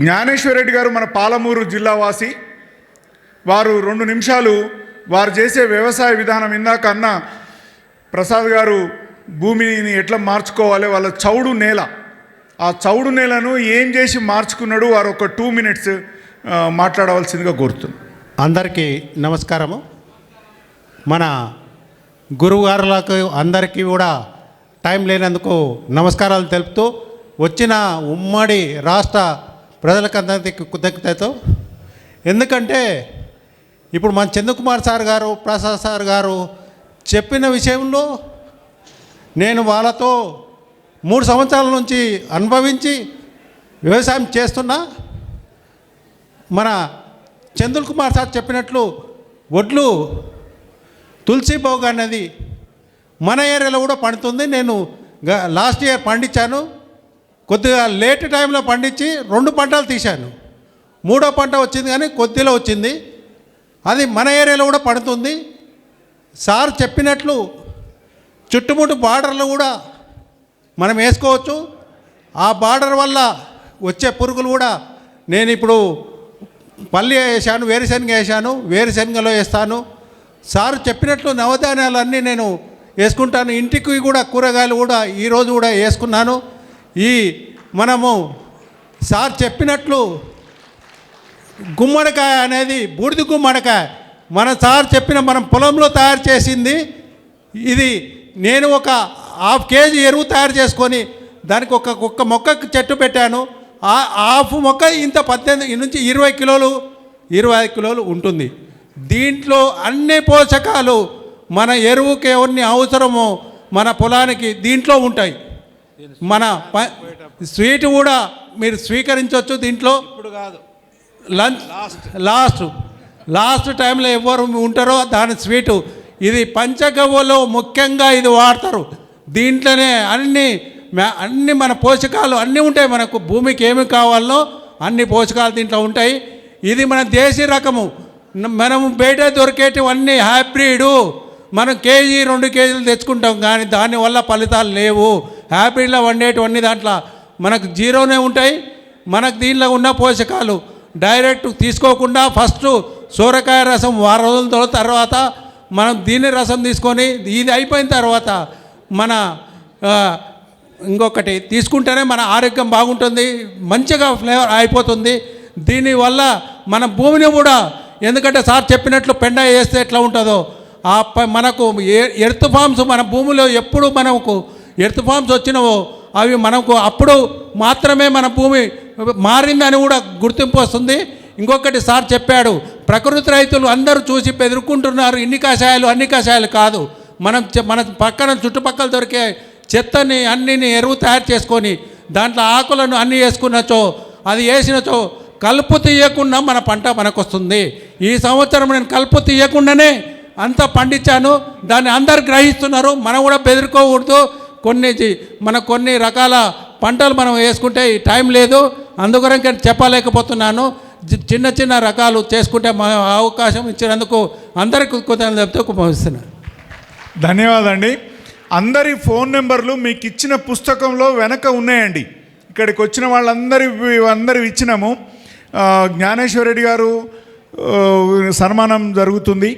జ్ఞానేశ్వర్ రెడ్డి గారు మన పాలమూరు జిల్లా వాసి. వారు రెండు నిమిషాలు వారు చేసే వ్యవసాయ విధానం ఇందాక అన్న ప్రసాద్ గారు భూమిని ఎట్లా మార్చుకోవాలి వాళ్ళ చౌడు నేల. ఆ చౌడు నేలను ఏం చేసి మార్చుకున్నాడు వారు ఒక టూ మినిట్స్ మాట్లాడవలసిందిగా కోరుతున్నాను అందరికీ నమస్కారము. మన గురువుగారులకు అందరికీ కూడా టైం లేనందుకు నమస్కారాలు తెలుపుతూ వచ్చిన ఉమ్మడి రాష్ట్ర ప్రజలకందరికీ కృతజ్ఞతతో. ఎందుకంటే ఇప్పుడు మన చంద్రకుమార్ సార్ గారు ప్రసాద్ సార్ గారు చెప్పిన విషయంలో నేను వాళ్ళతో మూడు సంవత్సరాల నుంచి అనుభవించి వ్యవసాయం చేస్తున్నా. మన చంద్రుల్ కుమార్ సార్ చెప్పినట్లు వడ్లు తులసి భోగ్ అనేది మన ఏరియాలో కూడా పండుతుంది. నేను గ- లాస్ట్ ఇయర్ పండించాను. కొద్దిగా లేట్ టైంలో పండించి రెండు పంటలు తీశాను. మూడో పంట వచ్చింది కానీ కొద్దిలో వచ్చింది. అది మన ఏరియాలో కూడా పడుతుంది. సార్ చెప్పినట్లు చుట్టుముట్టు బార్డర్లు కూడా మనం వేసుకోవచ్చు. ఆ బార్డర్ వల్ల వచ్చే పురుగులు కూడా నేను ఇప్పుడు పల్లి వేసాను వేరుశనగ వేసాను వేరుశనగలో వేస్తాను. సార్ చెప్పినట్లు నవధాన్యాలన్నీ నేను వేసుకుంటాను. ఇంటికి కూడా కూరగాయలు కూడా ఈరోజు కూడా వేసుకున్నాను. ఈ మనము సార్ చెప్పినట్లు గుమ్మడికాయ అనేది బూడిద గుమ్మడికాయ. మన సార్ చెప్పిన మనం పొలంలో తయారు చేసింది ఇది నేను ఒక హాఫ్ కేజీ ఎరువు తయారు చేసుకొని దానికి ఒక ఒక్క మొక్కకు చెట్టు పెట్టాను. ఆ హాఫ్ మొక్క ఇంత పద్దెనిమిది నుంచి ఇరవై కిలోలు ఇరవై ఐదు కిలోలు ఉంటుంది. దీంట్లో అన్ని పోషకాలు మన ఎరువుకి ఎవరిని అవసరమో మన పొలానికి దీంట్లో ఉంటాయి. మన స్వీట్ కూడా మీరు స్వీకరించవచ్చు దీంట్లో. ఇప్పుడు కాదు. Lunch last. లాస్ట్. టైంలో ఎవరు ఉంటారో దాని స్వీటు. ఇది పంచగవ్వలో ముఖ్యంగా ఇది వాడతారు. దీంట్లోనే అన్ని అన్ని మన పోషకాలు అన్నీ ఉంటాయి మనకు. భూమికి ఏమి కావాలో అన్ని పోషకాలు దీంట్లో ఉంటాయి. ఇది మన దేశీ రకము. మనము బయట దొరికేటివన్నీ హైబ్రిడు. మనం కేజీ రెండు కేజీలు తెచ్చుకుంటాం కానీ దానివల్ల ఫలితాలు లేవు. హైబ్రిడ్లో వండేటివన్నీ దాంట్లో మనకు జీరోనే ఉంటాయి మనకు దీనిలో ఉన్న పోషకాలు. డైరెక్ట్ తీసుకోకుండా ఫస్ట్ సూరకాయ రసం వారం రోజుల తర్వాత మనం దీని రసం తీసుకొని ఇది అయిపోయిన తర్వాత మన ఇంకొకటి తీసుకుంటేనే మన ఆరోగ్యం బాగుంటుంది మంచిగా ఫ్లేవర్ అయిపోతుంది. దీనివల్ల మన భూమిని కూడా ఎందుకంటే సార్ చెప్పినట్లు పెండ వేస్తే ఎట్లా ఉంటుందో ఆ ప- మనకు ఎర్త్ ఫామ్స్ మన భూమిలో ఎప్పుడు మనకు ఎర్త్ ఫామ్స్ వచ్చినవో అవి మనకు అప్పుడు మాత్రమే మన భూమి మారిందని కూడా గుర్తింపు వస్తుంది. ఇంకొకటి సార్ చెప్పాడు ప్రకృతి రైతులు అందరూ చూసి ఎదుర్కొంటున్నారు ఇన్ని కషాయాలు అన్ని కషాయాలు కాదు. మనం మన పక్కన చుట్టుపక్కల దొరికే చెత్తని అన్నిని ఎరువు తయారు చేసుకొని దాంట్లో ఆకులను అన్ని వేసుకున్నచో అది వేసినచో కలుపు తీయకుండా మన పంట మనకు వస్తుంది ఈ సంవత్సరం నేను కలుపు తీయకుండానే అంతా పండించాను. దాన్ని అందరు గ్రహిస్తున్నారు మనం కూడా బెదిరుకోకూడదు. కొన్ని మన కొన్ని రకాల పంటలు మనం వేసుకుంటే ఈ టైం లేదు. అందుకొరకే చెప్పలేకపోతున్నాను. చిన్న చిన్న రకాలు చేసుకుంటే మా అవకాశం ఇచ్చినందుకు అందరికీ కృతజ్ఞతలు చెప్తూ భావిస్తున్నాను ధన్యవాదండి అందరి ఫోన్ నెంబర్లు మీకు ఇచ్చిన పుస్తకంలో వెనక ఉన్నాయండి. ఇక్కడికి వచ్చిన వాళ్ళందరి అందరి ఇచ్చినాము జ్ఞానేశ్వరరెడ్డి రెడ్డి గారు సన్మానం జరుగుతుంది.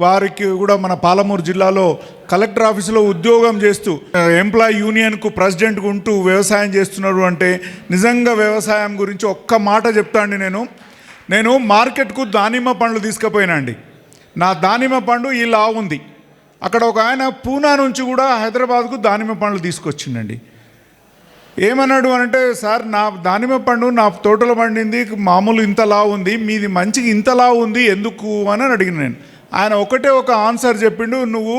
వారికి కూడా మన పాలమూరు జిల్లాలో కలెక్టర్ ఆఫీసులో ఉద్యోగం చేస్తూ ఎంప్లాయ్ యూనియన్కు ప్రెసిడెంట్కు ఉంటూ వ్యవసాయం చేస్తున్నారు అంటే నిజంగా వ్యవసాయం గురించి ఒక్క మాట చెప్తా అండి నేను. నేను మార్కెట్కు దానిమ్మ పండ్లు తీసుకుపోయినా అండి. నా దానిమ్మ పండు ఇలా ఉంది. అక్కడ ఒక ఆయన పూనా నుంచి కూడా హైదరాబాద్కు దానిమ్మ పండ్లు తీసుకొచ్చిండండి. ఏమన్నాడు అంటే సార్ నా దానిమ్మ పండు నా తోటలో పండింది మామూలు ఇంతలా ఉంది మీది మంచిగా ఇంతలా ఉంది ఎందుకు? అని అడిగిన నేను. ఆయన ఒకటే ఒక ఆన్సర్ చెప్పిండు నువ్వు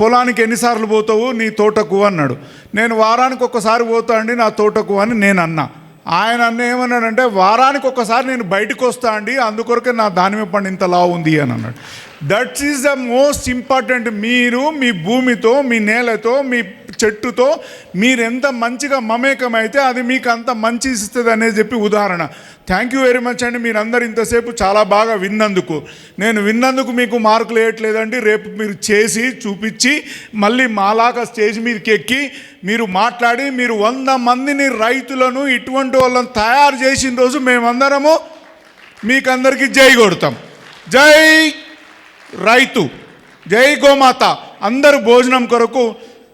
పొలానికి ఎన్నిసార్లు పోతావు? నీ తోటకు అన్నాడు. నేను వారానికి ఒక్కసారి పోతా అండి నా తోటకు అని నేను అన్నా. ఆయన అన్న ఏమన్నాడంటే వారానికి ఒక్కసారి నేను బయటకు వస్తా అండి అందుకొరకే నా దానిమ్మ పండు ఇంతలా ఉంది అని అన్నాడు. That's is the most important మీరు మీ భూమితో మీ నేలతో మీ చెట్టుతో మీరెంత మంచిగా మమేకమైతే అది మీకు అంత మంచి ఇస్తుంది అనేది చెప్పి ఉదాహరణ. థ్యాంక్ యూ వెరీ మచ్ అండి మీరందరూ ఇంతసేపు చాలా బాగా విన్నందుకు. నేను విన్నందుకు మీకు మార్కులు వేయట్లేదండి రేపు మీరు చేసి చూపించి మళ్ళీ మాలాగా స్టేజ్ మీదకి ఎక్కి మీరు మాట్లాడి మీరు వంద మందిని రైతులను ఇటువంటి వాళ్ళని తయారు చేసిన రోజు మేమందరము మీకందరికీ జై కొడతాం. జై రైతు జై గోమాత అందరూ భోజనం కొరకు